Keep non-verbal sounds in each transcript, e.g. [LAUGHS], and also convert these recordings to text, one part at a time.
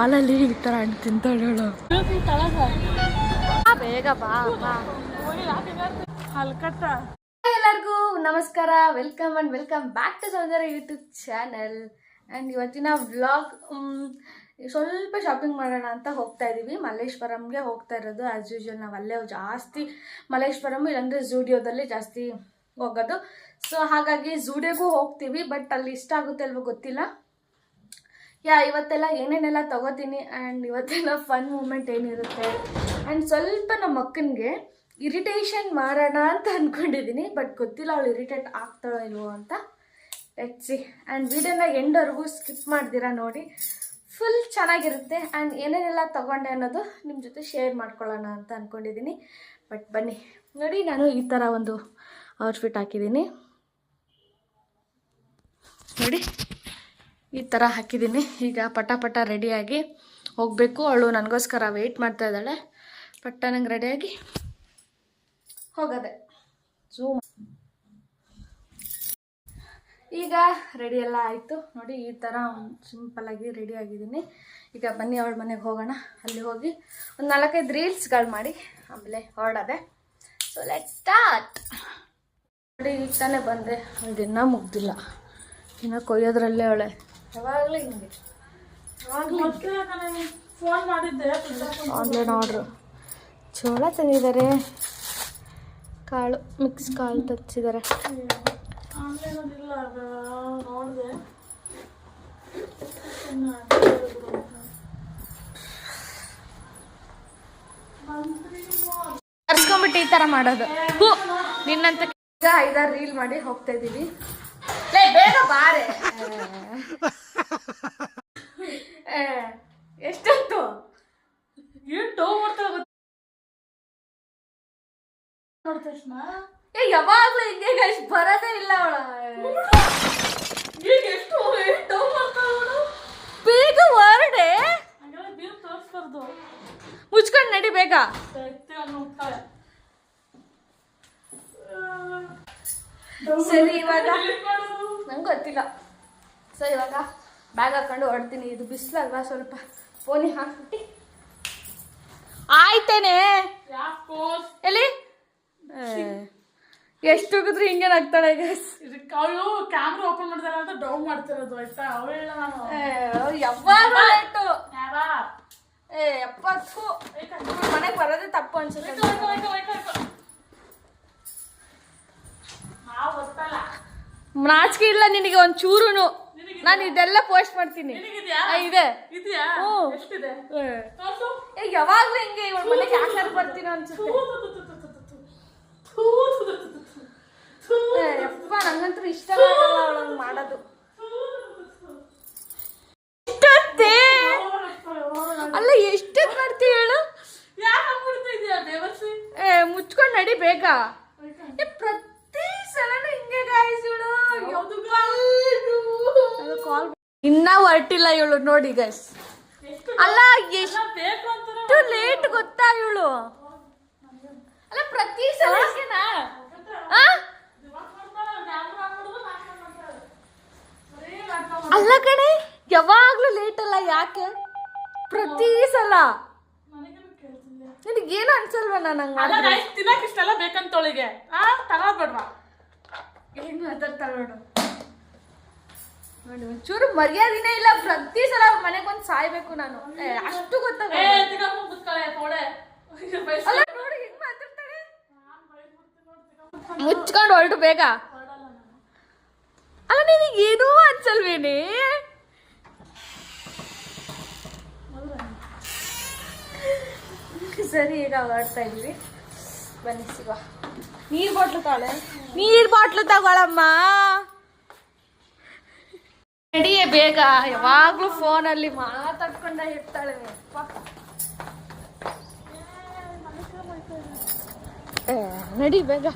ಹಾಲಲ್ಲಿ ಈ ಥರ ಹಣ್ಣು ತಿಂತಾಳು ಬೇಗ ಬಾ ಹಲ್ಕಟ್ಟ ಎಲ್ಲರಿಗೂ ನಮಸ್ಕಾರ. Welcome and welcome back to Soundarya YouTube channel and ಇವತ್ತಿನ ವ್ಲಾಗ್ ಸ್ವಲ್ಪ ಶಾಪಿಂಗ್ ಮಾಡೋಣ ಅಂತ ಹೋಗ್ತಾ ಇದ್ದೀವಿ ಮಲ್ಲೇಶ್ವರಂಗೆ ಹೋಗ್ತಾ ಇರೋದು. ಆ್ಯಸ್ ಯೂಶ್ವಲ್ ನಾವು ಅಲ್ಲೇ ಜಾಸ್ತಿ ಮಲ್ಲೇಶ್ವರಂ ಇಲ್ಲಾಂದರೆ ಝೂಡಿಯೋದಲ್ಲಿ ಜಾಸ್ತಿ ಹೋಗೋದು. ಸೊ ಹಾಗಾಗಿ ಝೂಡಿಯೋಗೂ ಹೋಗ್ತೀವಿ ಬಟ್ ಅಲ್ಲಿ ಇಷ್ಟ ಆಗುತ್ತೆ ಅಲ್ವೋ ಗೊತ್ತಿಲ್ಲ. ಯಾ, ಇವತ್ತೆಲ್ಲ ಏನೇನೆಲ್ಲ ತಗೋತೀನಿ ಆ್ಯಂಡ್ ಇವತ್ತೆಲ್ಲ ಫನ್ ಮೂಮೆಂಟ್ ಏನಿರುತ್ತೆ. ಆ್ಯಂಡ್ ಸ್ವಲ್ಪ ನಮ್ಮ ಅಕ್ಕನಿಗೆ ಇರಿಟೇಷನ್ ಮಾಡೋಣ ಅಂತ ಅಂದ್ಕೊಂಡಿದ್ದೀನಿ ಬಟ್ ಗೊತ್ತಿಲ್ಲ ಅವಳು ಇರಿಟೇಟ್ ಆಗ್ತಾಳೋ ಇಲ್ವೋ ಅಂತ. ಹೆಚ್ಚಿ ಆ್ಯಂಡ್ ವಿಡಿಯೋನ ಎಂಡವರೆಗೂ ಸ್ಕಿಪ್ ಮಾಡ್ದಿರಾ ನೋಡಿ. ಫುಲ್ ಚೆನ್ನಾಗಿರುತ್ತೆ ಆ್ಯಂಡ್ ಏನೇನೆಲ್ಲ ತೊಗೊಂಡೆ ಅನ್ನೋದು ನಿಮ್ಮ ಜೊತೆ ಶೇರ್ ಮಾಡ್ಕೊಳ್ಳೋಣ ಅಂತ ಅಂದ್ಕೊಂಡಿದ್ದೀನಿ ಬಟ್ ಬನ್ನಿ, ನೋಡಿ ನಾನು ಈ ಥರ ಒಂದು ಔಟ್ಫಿಟ್ ಹಾಕಿದ್ದೀನಿ ನೋಡಿ. ಈ ಥರ ಹಾಕಿದ್ದೀನಿ. ಈಗ ಪಟ ಪಟ ರೆಡಿಯಾಗಿ ಹೋಗಬೇಕು. ಅವಳು ನನಗೋಸ್ಕರ ವೆಯ್ಟ್ ಮಾಡ್ತಾ ಇದ್ದಾಳೆ. ಪಟ್ಟ ನಂಗೆ ರೆಡಿಯಾಗಿ ಹೋಗದೆ. ಝೂಮ್ ಈಗ ರೆಡಿ ಎಲ್ಲ ಆಯಿತು. ನೋಡಿ, ಈ ಥರ ಸಿಂಪಲ್ಲಾಗಿ ರೆಡಿ ಆಗಿದ್ದೀನಿ. ಈಗ ಬನ್ನಿ, ಅವಳ ಮನೆಗೆ ಹೋಗೋಣ. ಅಲ್ಲಿ ಹೋಗಿ ಒಂದು ನಾಲ್ಕೈದು ರೀಲ್ಸ್ಗಳು ಮಾಡಿ, ಆಮೇಲೆ ಹೊರಡದೆ ಸೊ ಲೆಟ್ ಸ್ಟಾರ್ಟ್ ನೋಡಿ ಈಗ ತಾನೇ ಬಂದೆ. ಅವಳು ಇನ್ನೂ ಮುಗ್ದಿಲ್ಲ. ಇನ್ನು ಕೊಯ್ಯೋದ್ರಲ್ಲೇ ಅವಳೆ. ಯಾವಾಗಲೂ ಹಿಂಗೆ ಯಾವಾಗಲೂ ಫೋನ್ ಮಾಡಿದ್ದೆ ಆನ್ಲೈನ್ ಆರ್ಡ್ರು ಚೋಳ ತಂದಿದ್ದಾರೆ. ಕಾಳು ಮಿಕ್ಸ್ ಕಾಳು ತಚ್ಚಿದ್ದಾರೆ ತರ್ಸ್ಕೊಂಬಿಟ್ಟು ಈ ಥರ ಮಾಡೋದು. ನಿನ್ನಂತ ಐದಾರು ರೀಲ್ ಮಾಡಿ ಹೋಗ್ತಾ ಇದ್ದೀವಿ. ಲೇ ಬೇಗ ಬಾರೆ. [LAUGHS] ಎಷ್ಟೊತ್ತು? ಏನ್ ಟೋ ತಕ್ಷಣ ಏ ಯಾವಾಗ್ಲೂ ಹಿಂಗೆ ಗೈಸ್ ಬರೋದೇ ಇಲ್ಲ ಅವಳ. ಈಗ ಎಷ್ಟು ಏನು ಟೋ ಬೇಗ ಹೊರಡೆ ತೋರಿಸ್ಬಾರ್ದು. ಮುಚ್ಕೊಂಡು ನಡಿ ಬೇಗ. ಸರಿ ಇವಾಗ ನಂಗೆ ಗೊತ್ತಿಲ್ಲ. ಸೊ ಇವಾಗ ಬ್ಯಾಗ್ ಹಾಕೊಂಡು ಹೊಡ್ತೀನಿ ಇದು ಬಿಸಿಲಲ್ವಾ? ಸ್ವಲ್ಪ ಫೋನಿ ಹಾಕ್ಬಿಟ್ಟು. ಆಯ್ತೇನೆ. ಎಲ್ಲಿ? ಎಷ್ಟು ಹೋಗಿದ್ರು ಹಿಂಗೆ ಆಗ್ತಾಳೆ ಗೈಸ್ ಇದಕ್ಕೆ ಅವಳು ಕ್ಯಾಮ್ರಾ ಓಪನ್ ಮಾಡ್ತಾರೆ ಅಂತ ಡೌನ್ ಮಾಡ್ತಿರೋದು ಆಯ್ತಾ? ಅವಳು ಹೇಳ ನಾನು. ಯಾವಾಗ ಲೇಟು ಯಾರ? ಏ ಎಪ್ಪತ್ತು. ಮನೆಗೆ ಬರೋದೇ ತಪ್ಪು ಅನ್ಸುತ್ತೆ. ನಾವು ಗೊತ್ತಲ್ಲ ನಾಚಿಕೆ ಇಲ್ಲ ನಿನಗೆ ಒಂದು ಚೂರುನು ನಾನು ಇದೆಲ್ಲ ಪೋಸ್ಟ್ ಮಾಡ್ತೀನಿ ಆ, ಇದೆ ಹ್ಞೂ. ಏ. ಯಾವಾಗ್ಲೂ ಹಿಂಗೆ ಇವಳ ಮನೆಗೆ ಬರ್ತೀನೋ ಅನ್ಸುತ್ತೆ ಏ, ಯಪ್ಪ ನಂಗಂತೂ ಇಷ್ಟ ಆಗಲ್ಲ ಅವಳಂಗ್ ಮಾಡೋದು ಎಷ್ಟೊತ್ತೇ ಅಲ್ಲ ಎಷ್ಟೊತ್ತು ಮಾಡ್ತೀಯ ಹೇಳು ಏ ಮುಚ್ಕೊಂಡು ನಡಿ ಬೇಗ ಏ, ಪ್ರತಿ ಸಲನೂ ಹಿಂಗೆ ಗಾಯಿಸಿಳು ಕಾಲ್ ಹೊರಟಿಲ್ಲ ಇವಳು ನೋಡಿ ಗೈಸ್ ಅಲ್ಲ ಎಷ್ಟು ಲೇಟ್ ಗೊತ್ತಾ ಇವಳು? ಅಲ್ಲ ಪ್ರತಿ ಸಲ? ಅಲ್ಲ? ಕಣೆ ಯಾವಾಗ್ಲೂ ಲೇಟ್ ಅಲ್ಲ ಯಾಕೆ? ಪ್ರತಿ ಸಲ. ನಿನಗೇನು ಅನ್ಸಲ್ವಾ ನಾನು ಹಂಗ ತಿನ್ನಕ್ ಇಷ್ಟೆಲ್ಲ ಬೇಕಂತೊಳಿಗೆ. ಆ ತಗೋಬೇಡ್ವಾ. ಹೆಂಗ್ ಮಾತಾಡ್ತಾಳ ನೋಡು ನೋಡಿ ಒಂಚೂರು ಮರ್ಯಾದಿನೇ ಇಲ್ಲ. ಪ್ರತಿ ಸಲ ಮನೆಗೆ ಬಂದು ಸಾಯ್ಬೇಕು ನಾನು. ಏ, ಅಷ್ಟು ಗೊತ್ತಾಗ ಅಲ್ಲ ನೋಡಿ ಹೆಂಗ್ ಮಾತಾಡ್ತಾಳೆ ಮುಚ್ಕೊಂಡು ಹೊರಟು ಬೇಗ. ಅಲ್ಲ ನಿನಗೆ ಏನೂ ಅನ್ಸಲ್ವೇನೆ? ಸರಿ ಈಗ ಹೊರಡ್ತಾ ಇದ್ವಿ ಬನ್ನಿ ಸಿಗುವ. ನೀರ್ ಬಾಟ್ಲು ತಾಳೆ. ನೀರ್ ಬಾಟ್ಲು ತಗೊಳಮ್ಮ. ನಡಿಯೇ ಬೇಗ. ಯಾವಾಗ್ಲೂ ಫೋನಲ್ಲಿ ಮಾತಾಡ್ಕೊಂಡ ಇರ್ತಾಳೆ. ನಡಿ ಬೇಗ.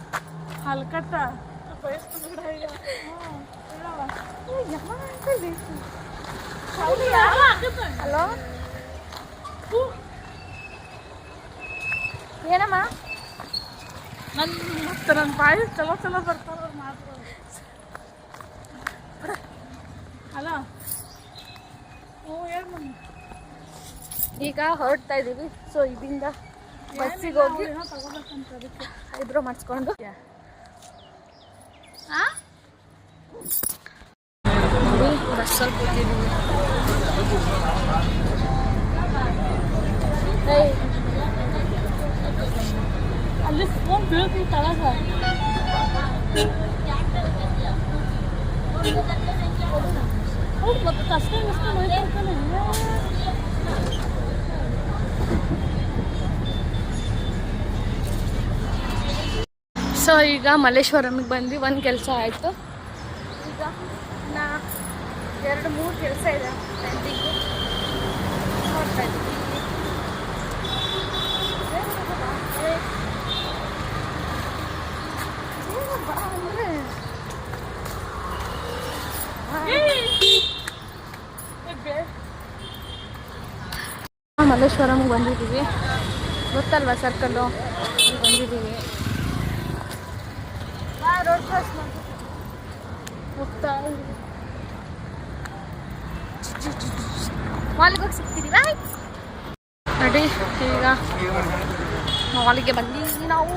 ಹಲ್ಕಟ್ಟ ಹಲೋ? ಏನಮ್ಮ? ನನ್ ಮತ್ತೆ ನನ್ನ ಬಾಯಿ ಚಲೋ ಚಲೋ ಬರ್ತಾರ ಅವ್ರು ಮಾತ್ರ ಅಲ್ಲ ಹ್ಞೂ ಏನು ಈಗ ಹೊರಡ್ತಾ ಇದ್ದೀವಿ ಸೊ ಇದರಿಂದ ಬಸ್ಸಿಗೆ ಹೋಗಿ ಐಬ್ರೋ ಮಾಡಿಸ್ಕೊಂಡು. ಬಸ್ಸಲ್ಲಿ ಕೂತಿದ್ದೀವಿ ಅಲ್ಲಿ ಫೋನ್ ಕಷ್ಟ ಕಷ್ಟ ಸೊ ಈಗ ಮಲ್ಲೇಶ್ವರಮಿಗೆ ಬಂದ್ವಿ ಒಂದು ಕೆಲಸ ಆಯಿತು. ಈಗ ನಾ ಎರಡು ಮೂರು ಕೆಲಸ ಇದೆ ಪೆಂಡಿಂಗು ನೋಡ್ತಾ ಮಲ್ಲೇಶ್ವರಮ್ಗೆ ಬಂದಿದ್ದೀವಿ. ಗೊತ್ತಲ್ವಾ ಸರ್ಕಲ್ಲು ಅಲ್ಲಿ ಬಂದಿದ್ದೀವಿ ಮಾಲಿಗೆ ಹೋಗಿ ಸಿಗ್ತೀರಿ ಈಗ ಮಾಲಿಗೆ ಬಂದೀನಿ ನಾವು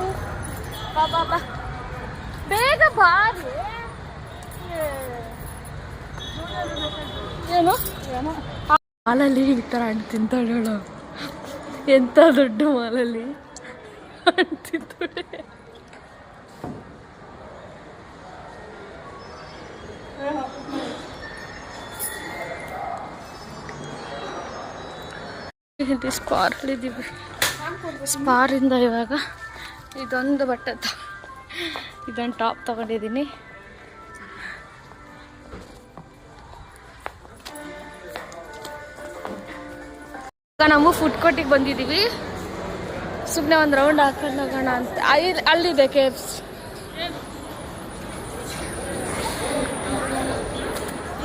ಬಾ ಬಾ ಬಾ ಬೇಗ ಬಾರಿ ಏನು ಮಾಲಲ್ಲಿ ಈ ಥರ ಹಣ್ಣು ತಿಂತಾಳೇಳು ಎಂಥ ದೊಡ್ಡ ಮಾಲಲ್ಲಿ. ಹಣ್ಣು ತಿಂತಾಳೆ ಇದು ಸ್ಪಾರ್ಲಿದ್ದೀವಿ ಸ್ಪಾರಿಂದ ಇವಾಗ ಇದೊಂದು ಬಟ್ಟೆ ಇದೊಂದು ಟಾಪ್ ತಗೊಂಡಿದ್ದೀನಿ. ನಾವು ಫುಡ್ ಕೋರ್ಟಿಗೆ ಬಂದಿದ್ದೀವಿ. ಸುಮ್ಮನೆ ಒಂದು ರೌಂಡ್ ಹಾಕೊಂಡು ಹೋಗೋಣ ಅಂತ. ಅಲ್ಲಿ- ಅಲ್ಲಿದೆ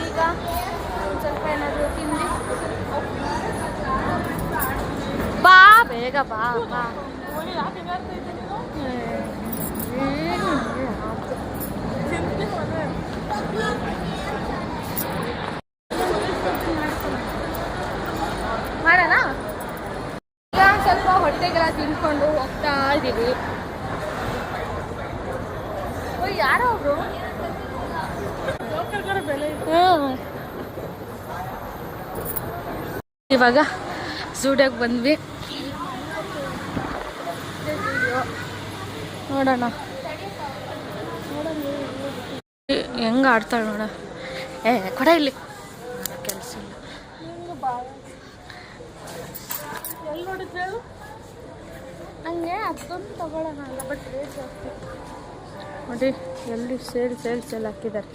ಈಗ ಒಂದ್ ಸ್ವಲ್ಪ ಏನಾದರೂ ತಿಂದು ಬಾ ಬೇಗ ಬಾ ಬಾ. ಮಾಡೋಣ? ಈಗ ಸ್ವಲ್ಪ ಹೊಟ್ಟೆಗೆಲ್ಲ ತಿನ್ಕೊಂಡು ಹೋಗ್ತಾ ಇದ್ದೀವಿ ಓ, ಯಾರೋ ಅವರು. ಇವಾಗ ಝೂಡಿಯೋಗೆ ಬಂದ್ವಿ. ನೋಡೋಣ. ಹೆಂಗೆ ಆಡ್ತಾಳೆ ನೋಡ. ಏ ಕೊಡ ಇಲ್ಲಿ. ಕೆಲಸ ಇಲ್ಲ. ಹಿಂಗೆ ಅದೊಂದು ತಗೊಳ್ಳೋಣ ಅಲ್ಲ ಬಟ್ ರೇಟ್ ಜಾಸ್ತಿ. ನೋಡಿ ಎಲ್ಲಿ ಸೇಲ್ ಸೇಲ್ ಸೇಲ್ ಹಾಕಿದ್ದಾರೆ.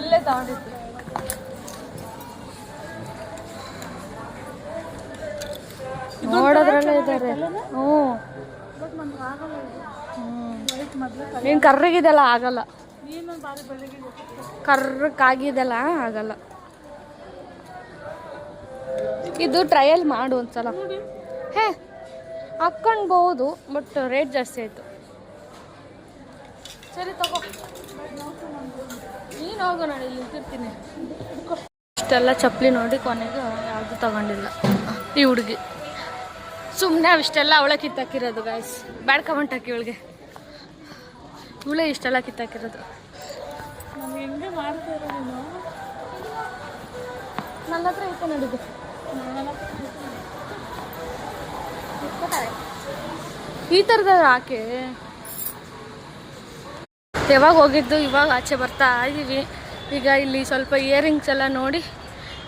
ಇಲ್ಲೇ ತಗೊಂಡಿದ್ದು ನೋಡೋದ್ರಲ್ಲೇ ಇದ್ದಾರೆ. ಹ್ಞೂ. ನೀನು ಕರ್ರಗಿದೆಲ್ಲ ಆಗಲ್ಲ. ಕರ್ರಕ್ಕಾಗಿದೆಲ್ಲ ಆಗಲ್ಲ. ಇದು ಟ್ರಯಲ್ ಮಾಡು ಒಂದ್ಸಲ. ಹೇ ಹಾಕ್ಕೊಳ್ಬೋದು ಬಟ್ ರೇಟ್ ಜಾಸ್ತಿ ಆಯಿತು. ಸರಿ ತಗೋ. ನೀನು ಹೋಗು ನಾನು ಇಲ್ಲಿ ನಿಂತಿರ್ತೀನಿ ಇಷ್ಟೆಲ್ಲ ಚಪ್ಪಲಿ ನೋಡಿ ಕೊನೆಗೆ ಯಾವುದು ತಗೊಂಡಿಲ್ಲ. ಈ ಹುಡುಗಿ. ಸುಮ್ಮನೆ ಅವಿಷ್ಟೆಲ್ಲ ಅವಳ ಕಿತ್ತಾಕಿರೋದು ಗಾಯ್ಸ್ ಬ್ಯಾಡ್ ಕಮೆಂಟ್ ಹಾಕಿ ಇವಳಿಗೆ. ಇವಳೇ ಇಷ್ಟೆಲ್ಲ ಕಿತ್ತಾಕಿರೋದು. ನನ್ನ ಹತ್ರ ಐತೆ ನೋಡಿದ್ದು. ಈ ಥರದ ಆಕೆ ಯಾವಾಗ ಹೋಗಿದ್ದು ಇವಾಗ ಆಚೆ ಬರ್ತಾ ಇದ್ದೀವಿ ಈಗ ಇಲ್ಲಿ ಸ್ವಲ್ಪ ಇಯರಿಂಗ್ಸ್ ಎಲ್ಲ ನೋಡಿ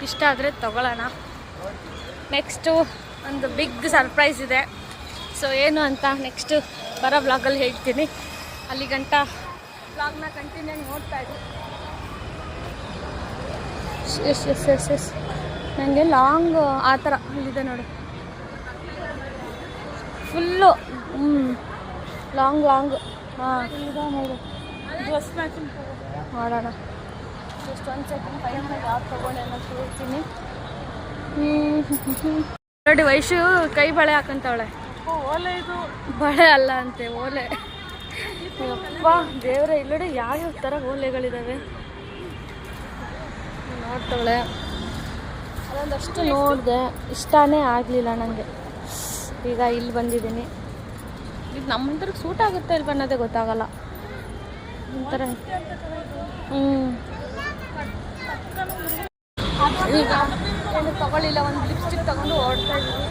ಇಷ್ಟ ಆದರೆ ತಗೊಳ್ಳೋಣ. ನೆಕ್ಸ್ಟು ಒಂದು ಬಿಗ್ ಸರ್ಪ್ರೈಸ್ ಇದೆ. ಸೊ ಏನು ಅಂತ ನೆಕ್ಸ್ಟ್ ಬರೋ ಬ್ಲಾಗಲ್ಲಿ ಹೇಳ್ತೀನಿ. ಅಲ್ಲಿ ಗಂಟ ಬ್ಲಾಗ್ನ ಕಂಟಿನ್ಯೂ ನೋಡ್ತಾ ಇದ್ದೀನಿ ಎಸ್ ಎಸ್ ಎಸ್ ಎಸ್ ನನಗೆ ಲಾಂಗ್ ಆ ಥರ ಇಲ್ಲಿದೆ ನೋಡು. ಫುಲ್ಲು ಹ್ಞೂ ಲಾಂಗ್ ಲಾಂಗ್ ಹಾಂ. ಡ್ರೆಸ್ ಮ್ಯಾಚಿಂಗ್ ಮಾಡೋಣ. ಜಸ್ಟ್ ಒಂದು ಸೆಕೆಂಡ್ ಫೈನಲ್ ಯಾವ್ದು ತೊಗೊಂಡೆ ಅನ್ನೋದು ಹೇಳ್ತೀನಿ ನೋಡಿ ವಯಸ್ಸು ಕೈ ಬಳೆ ಹಾಕಂತವಳೆ. ಓಲೆ ಇದು. ಬಳೆ ಅಲ್ಲ ಅಂತೆ ಓಲೆ. ಅಪ್ಪ ದೇವ್ರೆ ಇಲ್ಲಡೆ ಯಾವ್ಯಾವ ಥರ ಓಲೆಗಳಿದ್ದಾವೆ ನೋಡ್ತವಳೆ. ಅದೊಂದಷ್ಟು ನೋಡಿದೆ. ಇಷ್ಟನೇ ಆಗಲಿಲ್ಲ ನನಗೆ ಈಗ ಇಲ್ಲಿ ಬಂದಿದ್ದೀನಿ. ಇದು ನಮ್ಮಂತರ ಸೂಟ್ ಆಗುತ್ತೆ ಇಲ್ವ ಅನ್ನೋದೇ ಗೊತ್ತಾಗಲ್ಲ. ಒಂಥರ. ಹ್ಞೂ ಈಗ ತಗೊಳ್ಳಿಲ್ಲ ಒಂದು ಲಿಪ್ಸ್ಟಿಕ್ ತಗೊಂಡು ಓಡ್ತಾ ಇದ್ದೀವಿ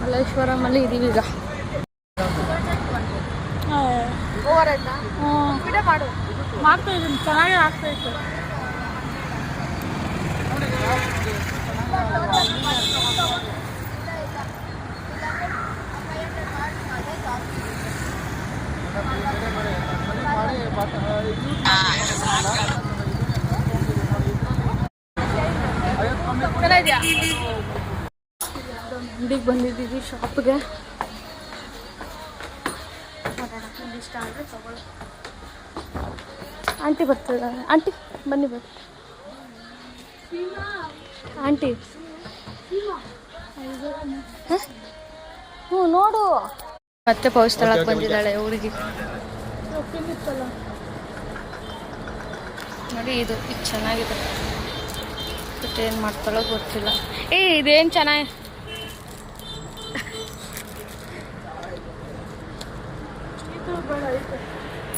ಮಲ್ಲೇಶ್ವರಮಲ್ಲಿ ಇದ್ದೀವಿ ಈಗ. ಓವರ್ ಆಯ್ತಾ ಹ್ಞೂ ವಿಡಿಯೋ ಮಾಡು. ಮಾಡ್ತಾ ಇದ್ದೀನಿ ಚೆನ್ನಾಗೇ ಆಗ್ತಾ ಇತ್ತು. ಚೆನ್ನಾಗಿದ್ಯಾ? ಅಂಗಡಿಗೆ ಬಂದಿದ್ದೀವಿ ಶಾಪ್ಗೆ. ಇಷ್ಟ ತಗೊಳ್ಳಿ. ಆಂಟಿ ಬರ್ತದ ಆಂಟಿ ಬನ್ನಿ ಬನ್ನಿ. ಆಂಟಿ? ಹ್ಞೂ ನೋಡು. ಮತ್ತೆ ಪೌಷ್ ತಳಕ್ ಬಂದಿದ್ದಾಳೆ ಹುಡುಗಿ. ನೋಡಿ ಇದು ಇದು ಚೆನ್ನಾಗಿದೆ. ಬಟ್ ಏನು ಮಾಡ್ತಾಳೋ ಗೊತ್ತಿಲ್ಲ. ಏ ಇದೇನು ಚೆನ್ನಾಗಿ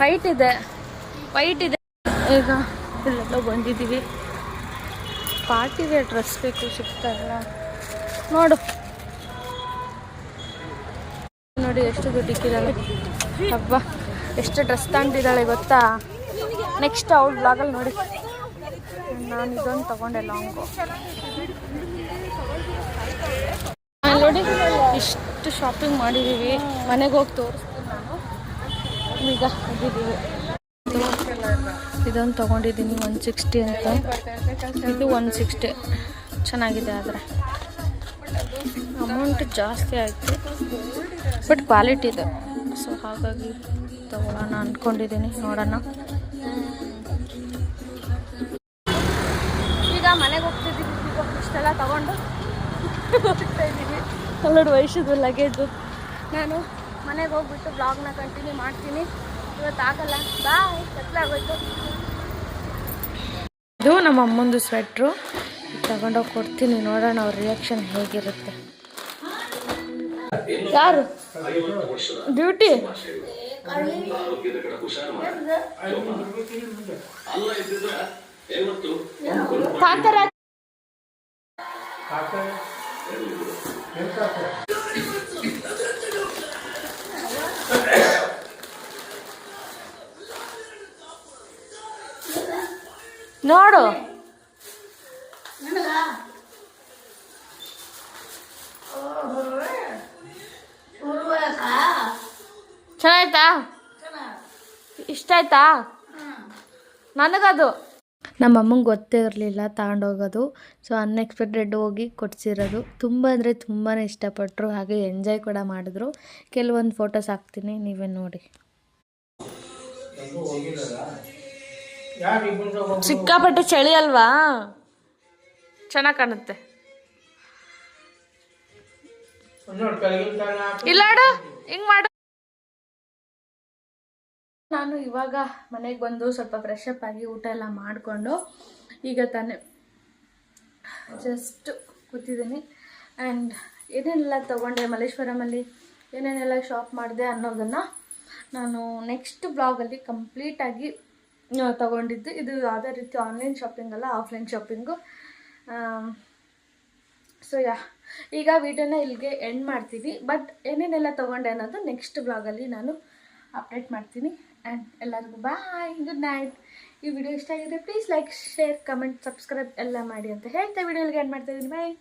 ವೈಟ್ ಇದೆ. ವೈಟ್ ಇದೆ. ಈಗ ಇಲ್ಲೆಲ್ಲ ಬಂದಿದ್ದೀವಿ. ಪಾರ್ಟಿಗೆ ಡ್ರೆಸ್ ಬೇಕು ಸಿಗ್ತಾ ಇಲ್ಲ. ನೋಡು. ನೋಡಿ ಎಷ್ಟು ದುಡ್ಡಿಕ್ಕಿದ್ದಾಳೆ. ಹಬ್ಬ. ಎಷ್ಟು ಡ್ರೆಸ್ ತಗೊಂಡಿದ್ದಾಳೆ ಗೊತ್ತಾ? ನೆಕ್ಸ್ಟ್ ಅವ್ಳ ಬ್ಲಾಗಲ್ಲಿ ನೋಡಿ. ನಾನು ಇದೊಂದು ತಗೊಂಡೆ ಲಾಂಗು ನೋಡಿ, ಇಷ್ಟು ಶಾಪಿಂಗ್ ಮಾಡಿದ್ದೀವಿ ಮನೆಗೆ ಹೋಗಿ ತೋರಿಸ್ತೀನಿ ಈಗ ಇದೊಂದು ತಗೊಂಡಿದ್ದೀನಿ ಒನ್ ಸಿಕ್ಸ್ಟಿ ಅಂತ. ಇದು ಒನ್ ಸಿಕ್ಸ್ಟಿ. ಚೆನ್ನಾಗಿದೆ ಆದರೆ. ಅಮೌಂಟ್ ಜಾಸ್ತಿ ಆಯಿತು. ಬಟ್ ಕ್ವಾಲಿಟಿ ಇದೆ. ಸೊ ಹಾಗಾಗಿ ತಗೊಳ್ಳೋಣ ಅಂದ್ಕೊಂಡಿದ್ದೀನಿ ನೋಡೋಣ. ಇಷ್ಟೆಲ್ಲ ತಗೊಂಡು ಹೋಗ್ತಾ ಇದ್ದೀನಿ. ನೋಡಿ ಲಗೇಜು ನಾನು ಮನೆಗೆ ಹೋಗ್ಬಿಟ್ಟು ಬ್ಲಾಗ್ನ ಕಂಟಿನ್ಯೂ ಮಾಡ್ತೀನಿ. ಇವತ್ತು ಆಗಲ್ಲ. ಬಾಯ್ ಕತ್ಲಾಗೋಯ್ತು ಇದು ನಮ್ಮ ಅಮ್ಮಂದು ಸ್ವೆಟ್ರು ತಗೊಂಡೋಗಿ ಕೊಡ್ತೀನಿ. ನೋಡೋಣ ಅವ್ರ ರಿಯಾಕ್ಷನ್ ಹೇಗಿರುತ್ತೆ. ಯಾರು? ಡ್ಯೂಟಿ ತಾತರ ನೋಡು. ಚೆನ್ನಾಯ್ತಾ? ಇಷ್ಟ ಆಯ್ತಾ ನನಗದು. ನಮ್ಮ ಅಮ್ಮಂಗೆ ಗೊತ್ತೇ ಇರಲಿಲ್ಲ ತಗೊಂಡೋಗೋದು. ಸೊ ಅನ್ಎಕ್ಸ್ಪೆಕ್ಟೆಡ್ ಹೋಗಿ ಕೊಡ್ಸಿರೋದು. ತುಂಬ ಅಂದರೆ ತುಂಬಾ ಇಷ್ಟಪಟ್ಟರು ಹಾಗೆ ಎಂಜಾಯ್ ಕೂಡ ಮಾಡಿದ್ರು. ಕೆಲವೊಂದು ಫೋಟೋಸ್ ಹಾಕ್ತೀನಿ ನೀವೇ ನೋಡಿ. ಸಿಕ್ಕಾಪಟ್ಟೆ ಚಳಿ ಅಲ್ವಾ? ಚೆನ್ನಾಗಿ ಕಾಣುತ್ತೆ. ಇಲ್ಲ ಹಿಂಗ್ ಮಾಡು. ನಾನು ಇವಾಗ ಮನೆಗೆ ಬಂದು ಸ್ವಲ್ಪ ಫ್ರೆಶ್ ಅಪ್ ಆಗಿ ಊಟ ಎಲ್ಲ ಮಾಡಿಕೊಂಡು ಈಗ ತಾನೇ ಜಸ್ಟ್ ಕೂತಿದ್ದೀನಿ. ಆ್ಯಂಡ್ ಏನೇನೆಲ್ಲ ತೊಗೊಂಡೆ ಮಲ್ಲೇಶ್ವರಮಲ್ಲಿ ಏನೇನೆಲ್ಲ ಶಾಪ್ ಮಾಡಿದೆ ಅನ್ನೋದನ್ನು ನಾನು ನೆಕ್ಸ್ಟ್ ಬ್ಲಾಗಲ್ಲಿ ಕಂಪ್ಲೀಟಾಗಿ ತೊಗೊಂಡಿದ್ದು. ಇದು ಯಾವುದೇ ರೀತಿ ಆನ್ಲೈನ್ ಶಾಪಿಂಗ್ ಅಲ್ಲ ಆಫ್ಲೈನ್ ಶಾಪಿಂಗು ಸೊ ಯಾ ಈಗ ವಿಡಿಯೋನ ಇಲ್ಲಿಗೆ ಎಂಡ್ ಮಾಡ್ತೀನಿ. ಬಟ್ ಏನೇನೆಲ್ಲ ತೊಗೊಂಡೆ ಅನ್ನೋದು ನೆಕ್ಸ್ಟ್ ಬ್ಲಾಗಲ್ಲಿ ನಾನು ಅಪ್ಡೇಟ್ ಮಾಡ್ತೀನಿ. ಆ್ಯಂಡ್ ಎಲ್ಲರಿಗೂ ಬಾಯ್ ಗುಡ್ ನೈಟ್ ಈ ವಿಡಿಯೋ ಇಷ್ಟ ಆಗಿದೆ please like share comment subscribe ಎಲ್ಲ ಮಾಡಿ ಅಂತ ಹೇಳ್ತಾ ವಿಡಿಯೋಗೆ ಎಂಡ್ ಮಾಡ್ತಾ ಇದ್ದೀನಿ. ಬಾಯ್